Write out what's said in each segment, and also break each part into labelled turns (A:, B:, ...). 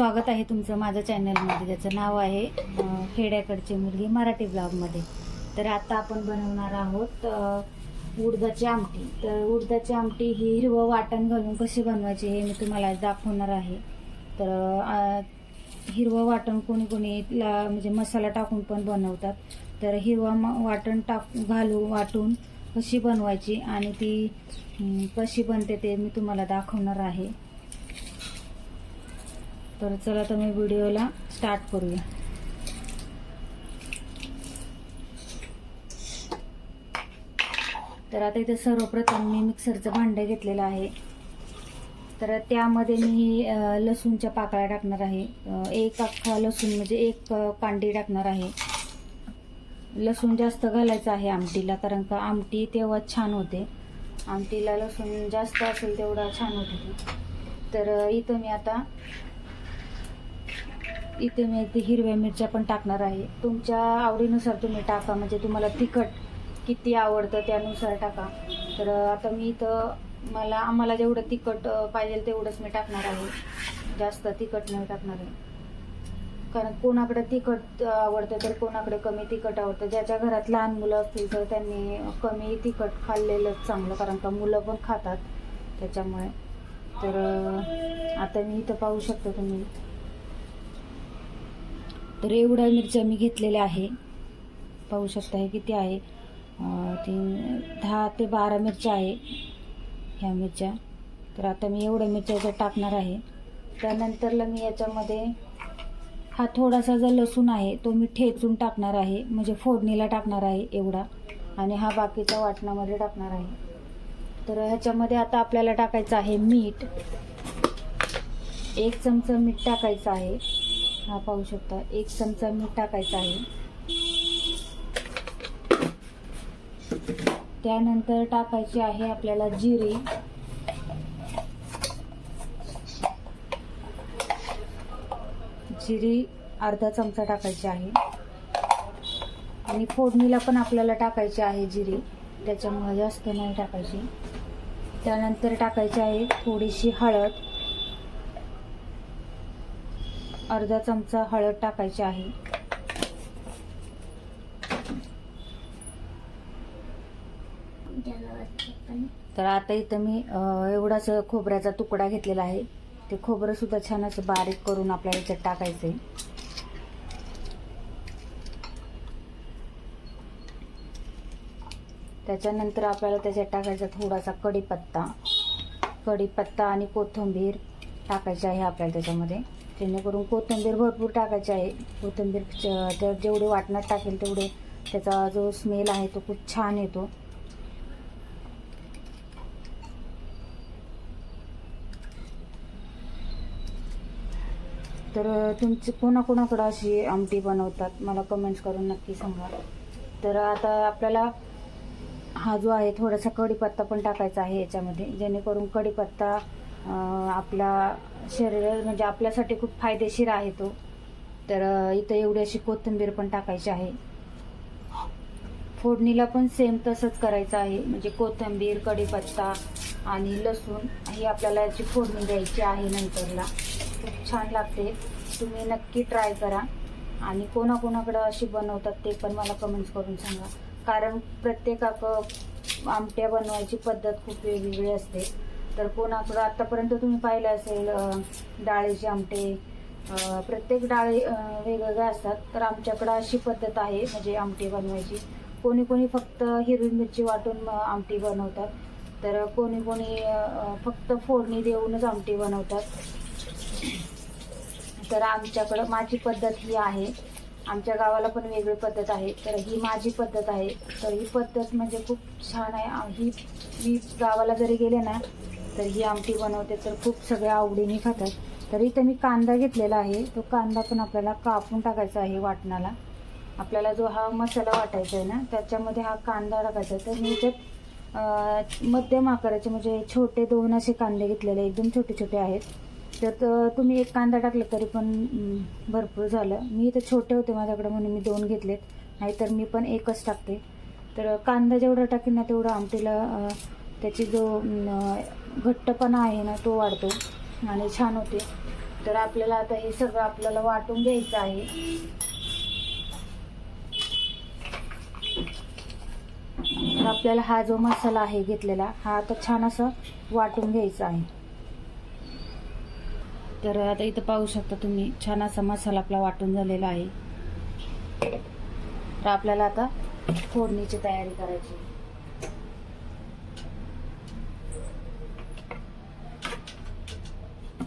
A: स्वागत आहे तुमचं माझ्या चॅनलमध्ये. त्याचं नाव आहे खेड्याकडची मुलगी मराठी ब्लॉगमध्ये. तर आता आपण बनवणार आहोत उडदाची आमटी. तर उडदाची आमटी ही हिरवं वाटण घालून कशी बनवायची हे मी तुम्हाला दाखवणार आहे. तर हिरवं वाटण कोणी कोणी ला म्हणजे मसाला टाकून पण बनवतात. तर हिरवा म- वाटण टाक घालू वाटून कशी बनवायची आणि ती कशी बनते ते मी तुम्हाला दाखवणार आहे. तर चला तर मी व्हिडिओला स्टार्ट करूया. तर आता इथे सर्वप्रथम मी मिक्सरचं भांडं घेतलेलं आहे. तर त्यामध्ये मी लसूणच्या पाकळ्या टाकणार आहे. एक अख्खा लसूण म्हणजे एक कांडी टाकणार आहे. लसूण जास्त घालायचं आहे आमटीला कारण का आमटी तेव्हा छान होते. आमटीला लसूण जास्त असेल तेवढा छान होते. तर इथं मी आता इथे मी इथे हिरव्या मिरच्या पण टाकणार आहे. तुमच्या आवडीनुसार तुम्ही टाका म्हणजे तुम्हाला तिखट किती आवडतं त्यानुसार टाका. तर आता मी इथं मला आम्हाला जेवढं तिखट पाहिजे तेवढंच मी टाकणार आहे. जास्त तिखट नाही टाकणार आहे. कारण कोणाकडे तिखट आवडतं तर कोणाकडे कमी तिखट आवडतं. ज्याच्या घरात लहान मुलं असतील तर त्यांनी कमी तिखट खाल्लेलंच चांगलं कारण का मुलं पण खातात त्याच्यामुळे. तर आता मी इथं पाहू शकतो तुम्ही. तर एवढ्या मिरच्या मी घेतलेल्या आहे. पाहू शकता हे किती आहे. तीन दहा ते बारा मिरच्या आहे ह्या मिरच्या. तर आता मी एवढ्या मिरच्या याच्यात टाकणार आहे. त्यानंतरला मी याच्यामध्ये हा थोडासा जो लसूण आहे तो मी ठेचून टाकणार आहे. म्हणजे फोडणीला टाकणार आहे एवढा. आणि हा बाकीच्या वाटणामध्ये टाकणार आहे. तर ह्याच्यामध्ये आता आपल्याला टाकायचं आहे मीठ. एक चमचा मीठ टाकायचं आहे. हा पाहू शकता. एक चमचा मीठ टाकायचा आहे. त्यानंतर टाकायची आहे आपल्याला जिरी. जिरी अर्धा चमचा टाकायची आहे. आणि फोडणीला पण आपल्याला टाकायची आहे जिरी. त्याच्यामुळे जास्त नाही टाकायची. त्यानंतर टाकायची आहे थोडीशी हळद. अर्धा चमचा हळद टाकायची आहे. तर आता इथं मी एवढाच खोबऱ्याचा तुकडा घेतलेला आहे. ते खोबरं सुद्धा छान असं बारीक करून आपल्याला याच्यात टाकायचं आहे. त्याच्यानंतर आपल्याला त्याच्यात टाकायचा थोडासा कढीपत्ता. कढीपत्ता आणि कोथिंबीर टाकायची आहे आपल्याला त्याच्यामध्ये. जेणेकरून कोथिंबीर भरपूर टाकायची आहे. कोथिंबीर जेवढे वाटणात टाकेल तेवढे त्याचा जो स्मेल आहे तो खूप छान येतो. तर तुमची कोणाकोणाकडं अशी आमटी बनवतात? मला कमेंट्स करून नक्की सांगा. तर आता आपल्याला हा जो आहे थोडासा कढीपत्ता पण टाकायचा आहे याच्यामध्ये. जेणेकरून कढीपत्ता आपला शरीर म्हणजे आपल्यासाठी खूप फायदेशीर आहे तो. तर इथं एवढी अशी कोथिंबीर पण टाकायची आहे. फोडणीला पण सेम तसंच करायचं आहे. म्हणजे कोथिंबीर कढीपत्ता आणि लसूण ही आपल्याला याची फोडणी द्यायची आहे नंतरला. खूप छान लागते. तुम्ही नक्की ट्राय करा. आणि कोणाकोणाकडं अशी बनवतात ते पण मला कमेंट्स करून सांगा. कारण प्रत्येकाक आमट्या बनवायची पद्धत खूप वेगवेगळी असते. तर कोणाकडं? आतापर्यंत तुम्ही पाहिलं असेल डाळीचे आमटे. प्रत्येक डाळी वेगवेगळ्या असतात. तर आमच्याकडं अशी पद्धत आहे म्हणजे आमटी बनवायची. कोणी कोणी फक्त हिरवी मिरची वाटून आमटी बनवतात. तर कोणी कोणी फक्त फोडणी देऊनच आमटी बनवतात. तर आमच्याकडं माझी पद्धत ही आहे. आमच्या गावाला पण वेगळी पद्धत आहे. तर ही माझी पद्धत आहे. तर ही पद्धत म्हणजे खूप छान आहे. ही मी गावाला जरी गेले ना तर ही आमटी बनवते तर खूप सगळ्या आवडीने खातात. तर इथं मी कांदा घेतलेला आहे. तो कांदा पण आपल्याला कापून टाकायचा आहे वाटणाला. आपल्याला जो हा मसाला वाटायचा आहे ना त्याच्यामध्ये हा कांदा टाकायचा आहे. तर मी याच्यात मध्यम आकाराचे म्हणजे छोटे दोन असे कांदे घेतलेले एकदम छोटे छोटे आहेत. तर तुम्ही एक कांदा टाकला तरी पण भरपूर झालं. मी इथं छोटे होते माझ्याकडे म्हणून मी दोन घेतलेत. नाहीतर मी पण एकच टाकते. तर कांदा जेवढा टाकेन ना तेवढा आमटीला त्याची जो घट्टपणा आहे ना तो वाढतो आणि छान होते. तर आपल्याला आता हे सगळं आपल्याला वाटून घ्यायचं आहे. तर आपल्याला हा जो मसाला आहे घेतलेला हा आता छान असं वाटून घ्यायचा आहे. तर आता इथं पाहू शकता तुम्ही छान असा मसाला आपला वाटून झालेला आहे. तर आपल्याला आता फोडणीची तयारी करायची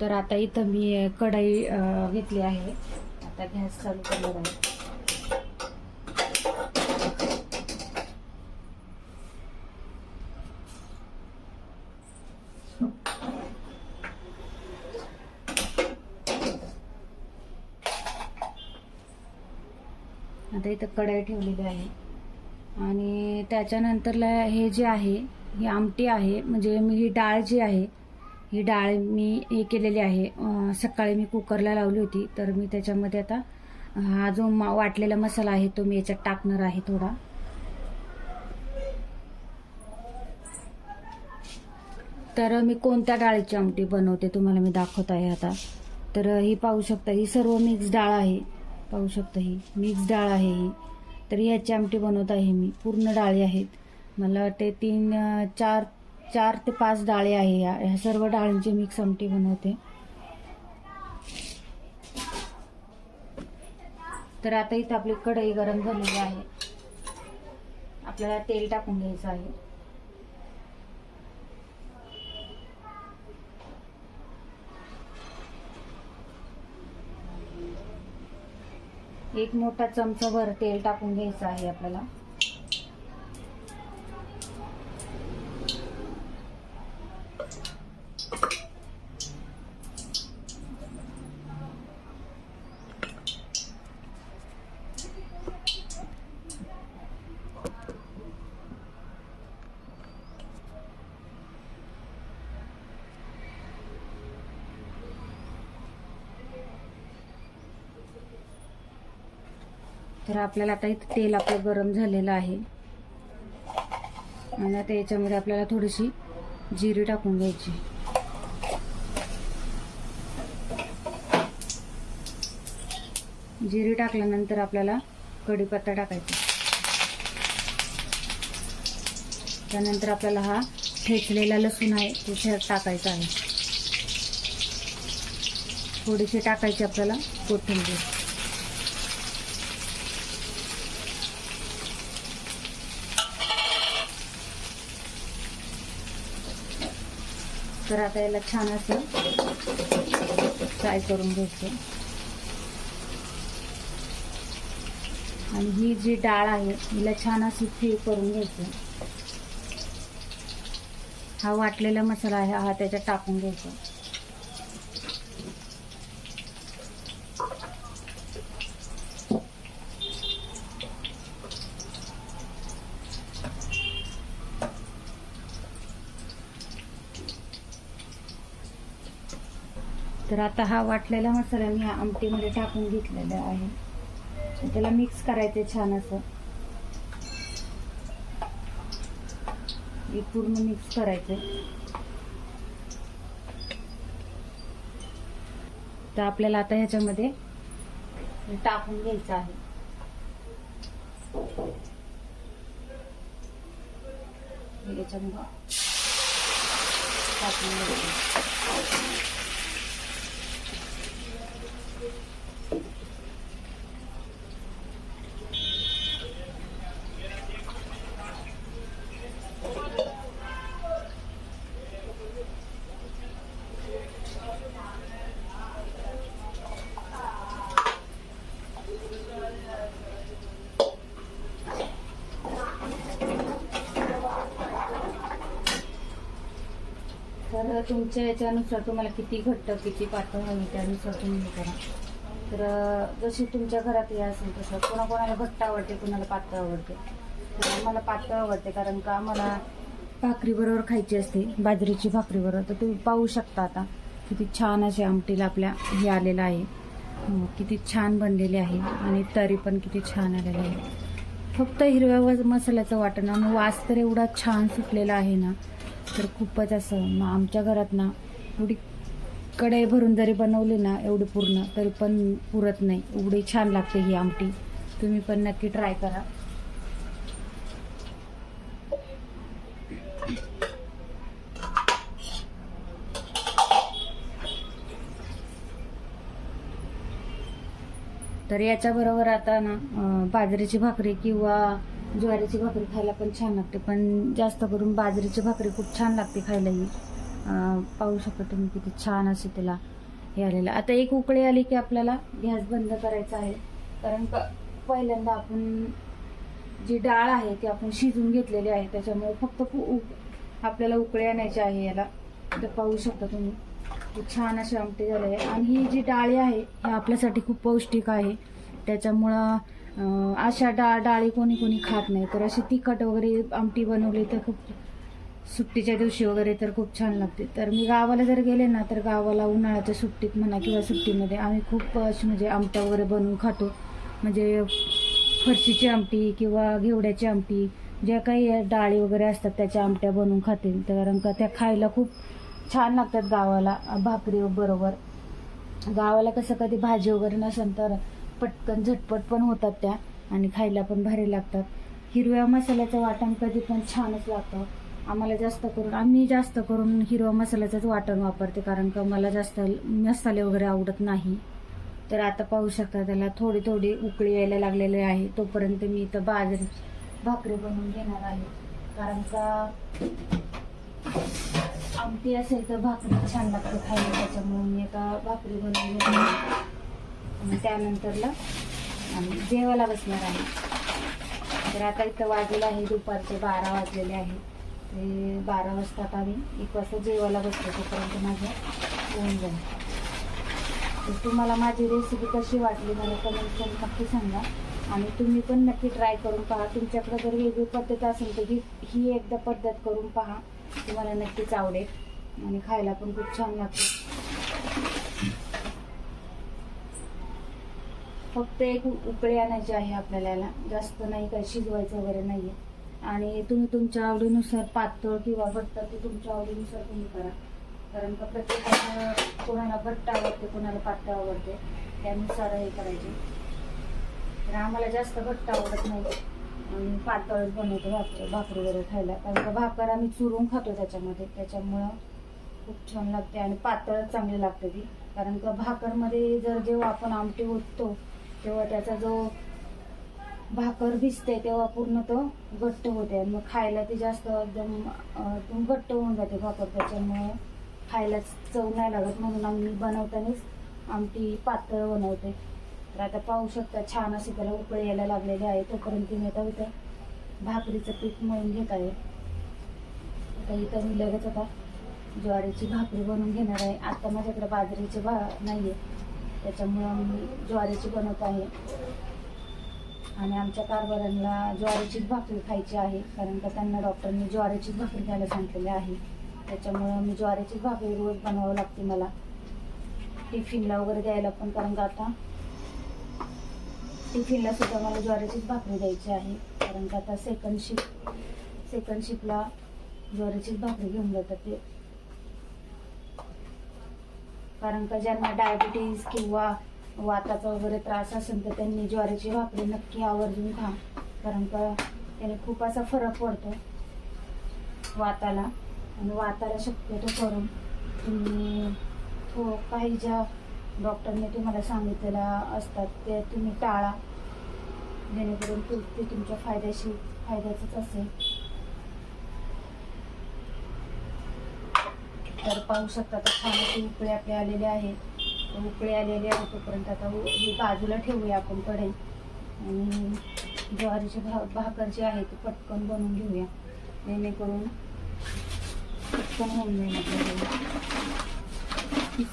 A: तर आता इथं मी कढई घेतली आहे. आता गॅस चालू करणार आहे. आता इथं कढई ठेवलेली आहे. आणि त्याच्यानंतरला हे जे आहे ही आमटी आहे म्हणजे मी ही डाळ जी आहे ही डाळ मी हे केलेली आहे. सकाळी मी कुकरला लावली होती तर मी त्याच्यामध्ये आता हा जो मा- वाटलेला मसाला आहे तो मी याच्यात टाकणार आहे थोडा. तर मी कोणत्या डाळीची आमटी बनवते तुम्हाला मी दाखवत आहे आता. तर ही पाहू शकता ही सर्व मिक्स डाळ आहे. पाहू शकता ही मिक्स डाळ आहे ही. तर ह्याची आमटी बनवत आहे मी. पूर्ण डाळी आहेत. मला वाटते तीन चार चार ते पाच डाळी आहे या ह्या सर्व डाळींची मिक्स आमटी बनवते. तर आता इथं आपली कढई गरम झालेली आहे. आपल्याला तेल टाकून घ्यायचं आहे. एक मोठा चमचा भर तेल टाकून घ्यायचं आहे आपल्याला तर आपल्याला आता इथं तेल आपलं गरम झालेलं आहे. आणि आता याच्यामध्ये आपल्याला थोडीशी जिरी टाकून घ्यायची. जिरी टाकल्यानंतर आपल्याला कढीपत्ता टाकायचा. त्यानंतर आपल्याला हा ठेचलेला लसूण आहे तो त्यात टाकायचा आहे. थोडीशी टाकायची आपल्याला कोथिंबीर. तर आता याला छान असं फ्राय करून घ्यायचं आणि ही जी डाळ आहे हिला छान अशी फ्री करून घ्यायचं. हा वाटलेला मसाला आहे हा त्याच्यात टाकून घ्यायचा. तर आता हा वाटलेला मसाला मी आमटीमध्ये टाकून घेतलेला आहे. त्याला मिक्स करायचं छान असं. पूर्ण मिक्स करायचं तर आपल्याला आता ह्याच्यामध्ये टाकून घ्यायचं आहे. हे याच्यामध्ये टाकून घ्यायचं तर तुमच्या याच्यानुसार तुम्हाला किती घट्ट किती पातळ हवी त्यानुसार तुम्ही हे करा. तर जशी तुमच्या घरात हे असेल तसं कोणाकोणाला घट्ट आवडते कोणाला पातळ आवडते. तर आम्हाला पातळ आवडते कारण का आम्हाला भाकरीबरोबर खायची असते बाजरीची भाकरीबरोबर तर तुम्ही पाहू शकता आता किती छान असे आमटीला आपल्या हे आलेलं आहे. किती छान बनलेले आहे आणि तरी पण किती छान आलेलं आहे. फक्त हिरव्या मसाल्याचं वाटण आणि वास तर एवढा छान सुटलेला आहे ना तर खूपच असं मग आमच्या घरात ना एवढी कढई भरून जरी बनवली ना एवढी पूर्ण तरी पण पुरत नाही. एवढी छान लागते ही आमटी. तुम्ही पण नक्की ट्राय करा. तर याच्याबरोबर आता ना बाजरीची भाकरी किंवा ज्वारीची भाकरी खायला पण छान लागते पण जास्त करून बाजरीची भाकरी खूप छान लागते खायलाही. पाहू शकता तुम्ही किती छान असे त्याला हे आलेलं. आता एक उकळी आली की आपल्याला गॅस बंद करायचा आहे. कारण का पहिल्यांदा आपण जी डाळ आहे ती आपण शिजून घेतलेली आहे त्याच्यामुळे फक्त आपल्याला उकळी आणायची आहे याला. तर पाहू शकता तुम्ही छान अशी आमटी झाले आहे. आणि ही जी डाळी आहे ही आपल्यासाठी खूप पौष्टिक आहे. त्याच्यामुळं अशा डाळ डाळी कोणी कोणी खात नाही. तर अशी तिखट वगैरे आमटी बनवली तर खूप सुट्टीच्या दिवशी वगैरे तर खूप छान लागते. तर मी गावाला जर गेले ना तर गावाला उन्हाळ्याच्या सुट्टीत म्हणा किंवा सुट्टीमध्ये आम्ही खूप अशी म्हणजे आमट्या वगैरे बनवून खातो. म्हणजे फरशीची आमटी किंवा घेवड्याची आमटी ज्या काही डाळी वगैरे असतात त्याच्या आमट्या बनवून खाते. तर कारण का त्या खायला खूप छान लागतात गावाला. भाकरी बरोबर. गावाला कसं कधी भाजी वगैरे नसेल तर पटकन झटपट पण होतात त्या आणि खायला पण भारी लागतात. हिरव्या मसाल्याचं वाटण कधी पण छानच लागतं. आम्हाला जास्त करून आम्ही जास्त करून हिरवा मसाल्याचंच वाटण वापरते कारण का मला जास्त मसाले वगैरे आवडत नाही. तर आता पाहू शकता त्याला थोडी थोडी उकळी यायला लागलेली आहे. तोपर्यंत मी इथं बाजरी भाकरी बनवून घेणार आहे. कारण का आमटी असेल तर भाकरी छान लागते खायला त्याच्यामुळे मी आता भाकरी बनवून घेणार आणि त्यानंतरला आम्ही जेवायला बसणार आहे. तर आता इथं वाजलेलं आहे दुपारचे बारा वाजलेले आहे. ते बारा वाजता आता आम्ही एक वाजता जेवायला बसतो तोपर्यंत माझं होऊन जाईल तर तुम्हाला माझी रेसिपी कशी वाटली मला कमेंट करून नक्की सांगा. आणि तुम्ही पण नक्की ट्राय करून पहा. तुमच्याकडे जर वेगळी पद्धत असेल तर ही ही एकदा पद्धत करून पहा. तुम्हाला नक्कीच आवडेल. आणि खायला पण खूप छान लागते फक्त एक उकळी आणायची आहे आपल्याला. याला जास्त नाही काही शिजवायचं वगैरे नाहीये. आणि तुम्ही तुमच्या आवडीनुसार पातळ किंवा घट्ट ते तुमच्या आवडीनुसार तुम्ही करा. कारण का प्रत्येकाला कोणाला घट्ट आवडते कोणाला पातळ आवडते त्यानुसार हे करायचे. तर आम्हाला जास्त घट्ट आवडत नाही. आणि पातळच बनवतो भाकर भाकरी वगैरे खायला. कारण का भाकर आम्ही चुरून खातो त्याच्यामध्ये. त्याच्यामुळं खूप छान लागते आणि पातळच चांगली लागते ती. कारण का भाकरमध्ये जर जेव्हा आपण आमटी ओततो तेव्हा त्याचा जो भाकर भिजते तेव्हा पूर्ण तो घट्ट होते. आणि मग खायला ती जास्त एकदम घट्ट होऊन जाते भाकर. त्याच्यामुळं खायला चव नाही लागत. म्हणून आम्ही बनवतानाच आमटी पातळ बनवते. तर आता पाहू शकता छान असे त्याला उकळी यायला लागलेले आहे. तोपर्यंत मी आता इथं भाकरीचं पीठ मळून घेत आहे. आता इथं मी लगेच आता ज्वारीची भाकरी बनवून घेणार आहे. आता माझ्याकडे बाजरीचे भा नाही आहे त्याच्यामुळं मी ज्वारीची बनवत आहे. आणि आमच्या कारभारांना ज्वारीचीच भाकरी खायची आहे कारण का त्यांना डॉक्टरनी ज्वारीचीच भाकरी खायला सांगितलेली आहे. त्याच्यामुळं मी ज्वारीचीच भाकरी रोज बनवावं लागते मला. टिफिनला वगैरे द्यायला पण कारण का आता टिफिनला सुद्धा मला ज्वारीचीच भाकरी द्यायची आहे. कारण का आता सेकंड शिफ्ट सेकंड शिफ्टला ज्वारीचीच भाकरी घेऊन जातात ते. कारण का ज्यांना डायबिटीज किंवा वाताचा वगैरे त्रास असेल तर त्यांनी ज्वारीची भाकरी नक्की आवर्जून खा. कारण का त्याने खूप असा फरक पडतो वाताला. आणि वाताला शक्यतो करून तुम्ही थो काही ज्या डॉक्टरने तुम्हाला सांगितलेल्या असतात ते तुम्ही टाळा. जेणेकरून ते तुमच्या फायद्याशी फायद्याचंच असेल. तर पाहू शकता तर छान असे उकळे आपले आलेले आहेत. उकळे उकळी आलेली तोपर्यंत आता उ- ही बाजूला ठेवूया आपण कढई. आणि ज्वारीची भा भाकर जी आहे ती पटकन बनवून घेऊया. जेणेकरून पटकन होऊन जाईल आपल्याला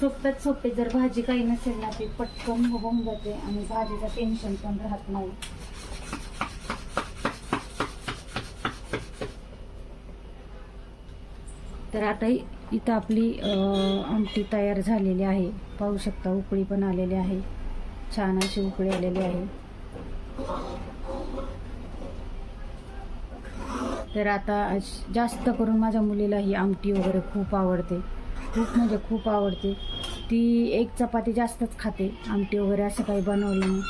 A: सोप्यात सोपे जर भाजी काही नसेल ना ती पटकन होऊन जाते आणि भाजीचं टेन्शन पण राहत नाही. तर आता इथं आपली आमटी तयार झालेली आहे. पाहू शकता उकळी पण आलेली आहे. छान अशी उकळी आलेली आहे. तर आता जास्त करून माझ्या मुलीला ही आमटी वगैरे खूप आवडते. खूप म्हणजे खूप आवडते. ती एक चपाती जास्तच खाते. आमटी वगैरे असं काही बनवलं नाही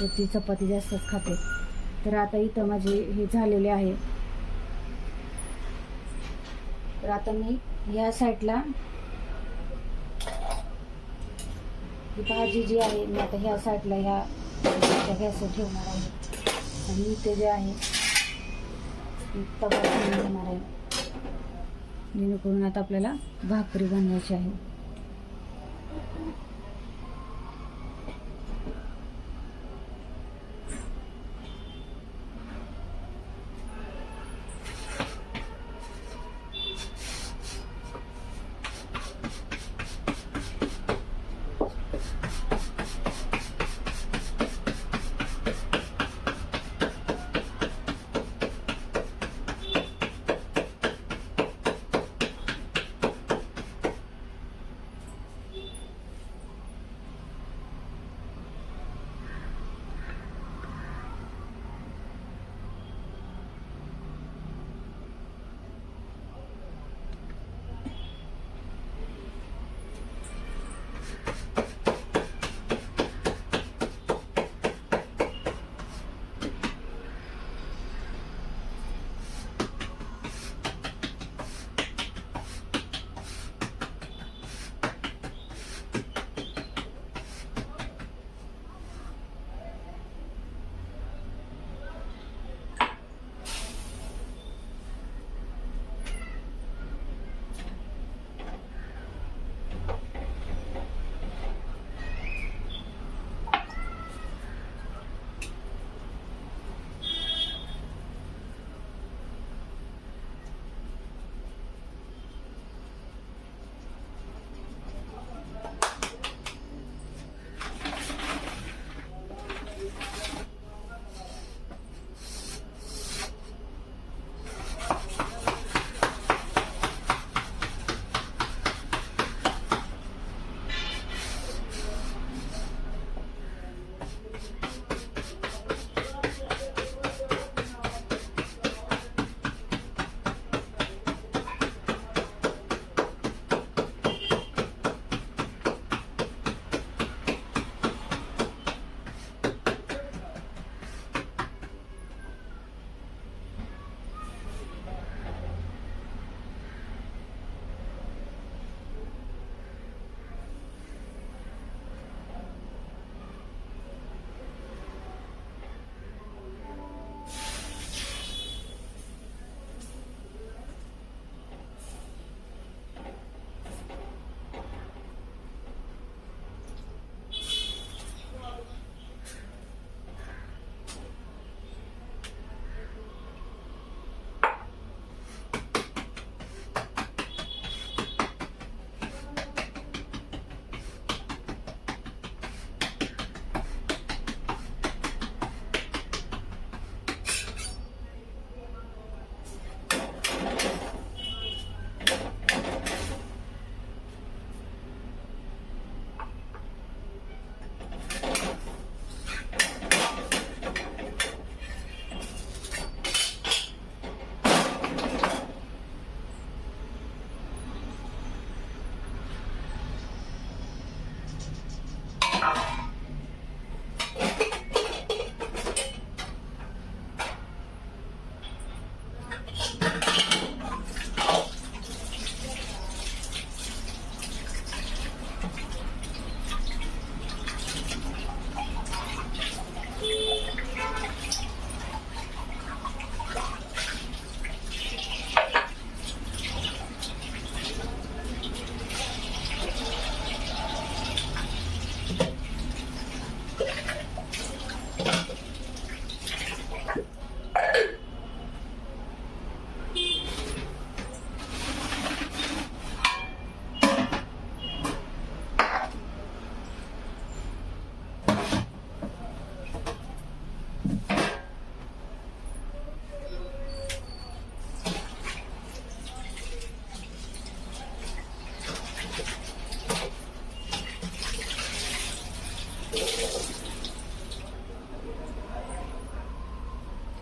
A: तर ती चपाती जास्तच खाते. तर आता इथं माझे हे झालेले आहे. तर आता मी ह्या साईडला ही भाजी जी आहे मी आता ह्या साईडला ह्या गॅसवर ठेवणार आहे. आणि इथे जे आहे मी तवा घेणार आहे. जेणेकरून आता आपल्याला भाकरी बनवायची आहे.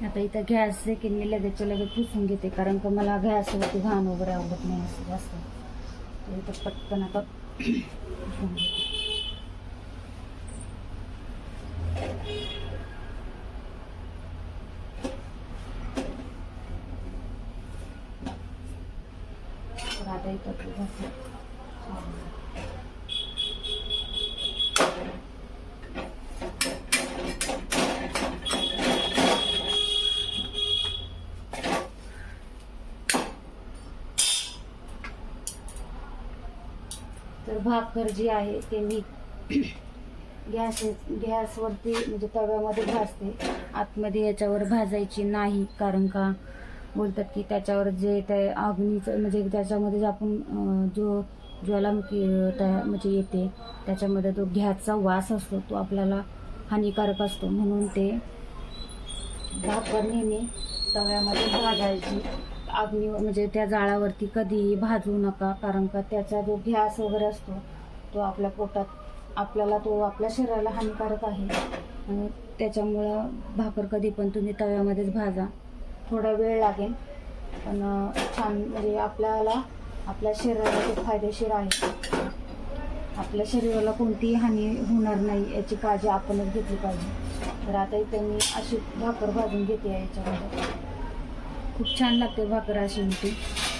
A: आता इथं गॅस देखील मी लगेच लगेच पुसून घेते कारण का मला गॅसवरती घाण वगैरे आवडत नाही असं जास्त. इथं पटकन आता भाकर जी आहे ते मी गॅस गॅसवरती म्हणजे तव्यामध्ये भाजते. आतमध्ये याच्यावर भाजायची नाही कारण का? बोलतात की त्याच्यावर जे त्या अग्नीचं म्हणजे त्याच्यामध्ये जे आपण जो ज्वालामुखी तया म्हणजे येते त्याच्यामध्ये तो गॅसचा वास असतो तो आपल्याला हानिकारक असतो. म्हणून ते भाकर नेहमी तव्यामध्ये भाजायची. अग्नी म्हणजे त्या जाळावरती कधीही भाजू नका कारण का त्याचा जो गॅस वगैरे असतो तो आपल्या पोटात आपल्याला तो आपल्या शरीराला हानिकारक आहे. आणि त्याच्यामुळं भाकर कधी पण तुम्ही तव्यामध्येच भाजा. थोडा वेळ लागेल पण छान म्हणजे आपल्याला आपल्या शरीराला ते फायदेशीर आहे. आपल्या शरीराला कोणतीही हानी होणार नाही याची काळजी आपणच घेतली पाहिजे. तर आता इथे मी अशी भाकर भाजून घेते आहे याच्यामध्ये. खूप छान लागते भाकर अशी होती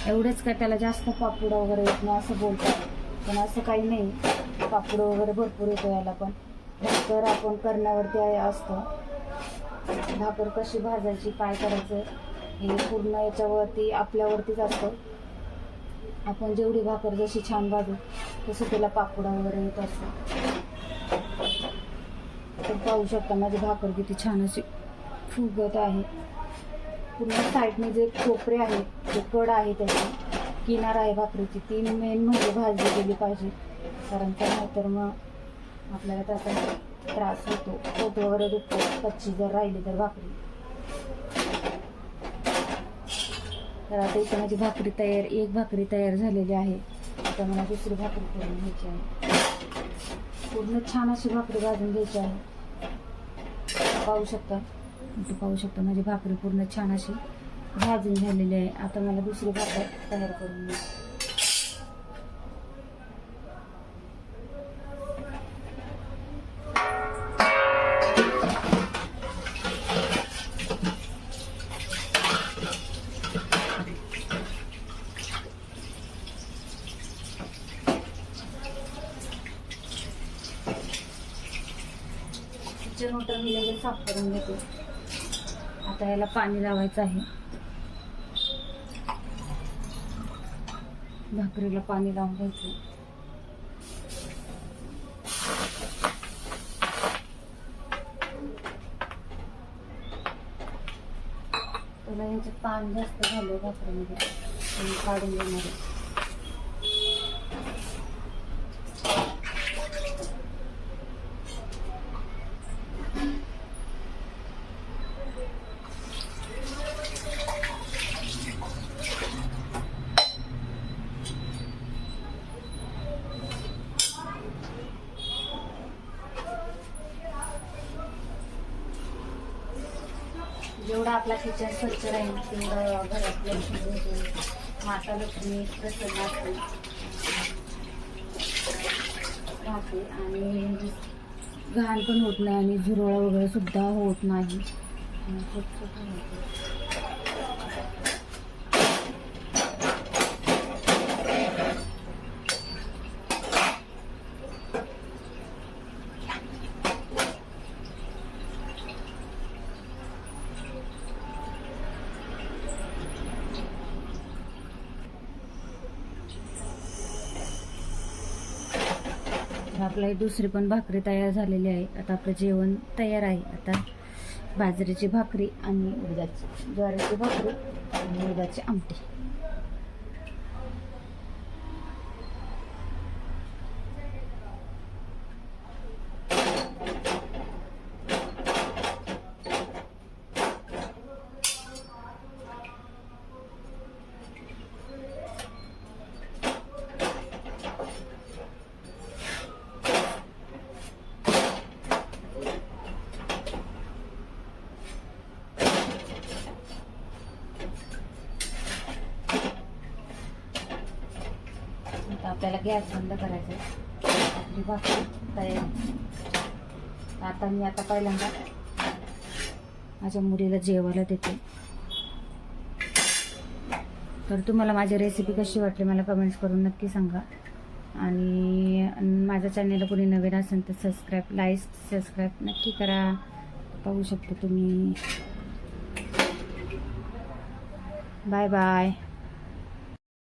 A: एवढंच काय त्याला जास्त पापड वगैरे येत नाही असं बोलतात. पण असं काही नाही. पापड वगैरे भरपूर येतो याला पण. भाकर आपण करण्यावरती असतं. भाकर कशी भाजायची काय करायचं हे पूर्ण याच्यावरती आपल्यावरतीच असतं आपण जेवढी भाकर जशी छान भाजू तसं त्याला पापड वगैरे येत असतं. तर पाहू शकता माझी भाकर किती छान अशी फुगत आहे. पूर्ण साईडने जे कोपरे आहेत. जे कड आहे त्याची. किनार आहे भाकरीची. ती मेन म्हणजे भाजली गेली पाहिजे. कारण का नाहीतर मग आपल्याला त्याचा त्रास होतो. पोट वगैरे दुखतो कच्ची जर राहिली तर भाकरी. तर आता इथं माझी भाकरी तयार एक भाकरी तयार झालेली आहे. आता मला दुसरी भाकरी करून घ्यायची आहे. पूर्ण छान अशी भाकरी भाजून घ्यायची आहे. पाहू शकता? पाहू शकता माझी भाकरी पूर्ण छान अशी भाजून झालेली आहे. आता मला दुसरी भाकर तयार करून याला पाणी लावायचं आहे. भाकरीला पाणी लावून घ्यायचं. तुला यांच्यात पाणी जास्त झालं भाकरीमध्ये. काढून देणार आहे जेवढं आपला किचन स्वच्छ राहील तेवढं घरात लक्ष्मी होते माता लक्ष्मी प्रसन्न असते राहते आणि घाण पण होत नाही आणि झुरळ वगैरे सुद्धा होत नाही. खूप स्वच्छ पण होते. तर आपलं दुसरी पण भाकरी तयार झालेली आहे. आता आपलं जेवण तयार आहे. आता बाजरीची भाकरी आणि उडदाची ज्वारीची भाकरी आणि उडदाची आमटी. गॅस बंद करायचा. आपली भाकरी तयार. आता मी आता पहिल्यांदा माझ्या मुलीला जेवायला देते. तर तुम्हाला माझी रेसिपी कशी वाटली मला कमेंट्स करून नक्की सांगा. आणि माझ्या चॅनेलला कोणी नवीन असेल तर सबस्क्राईब लाईक सबस्क्राईब नक्की करा. पाहू शकता तुम्ही. Bye bye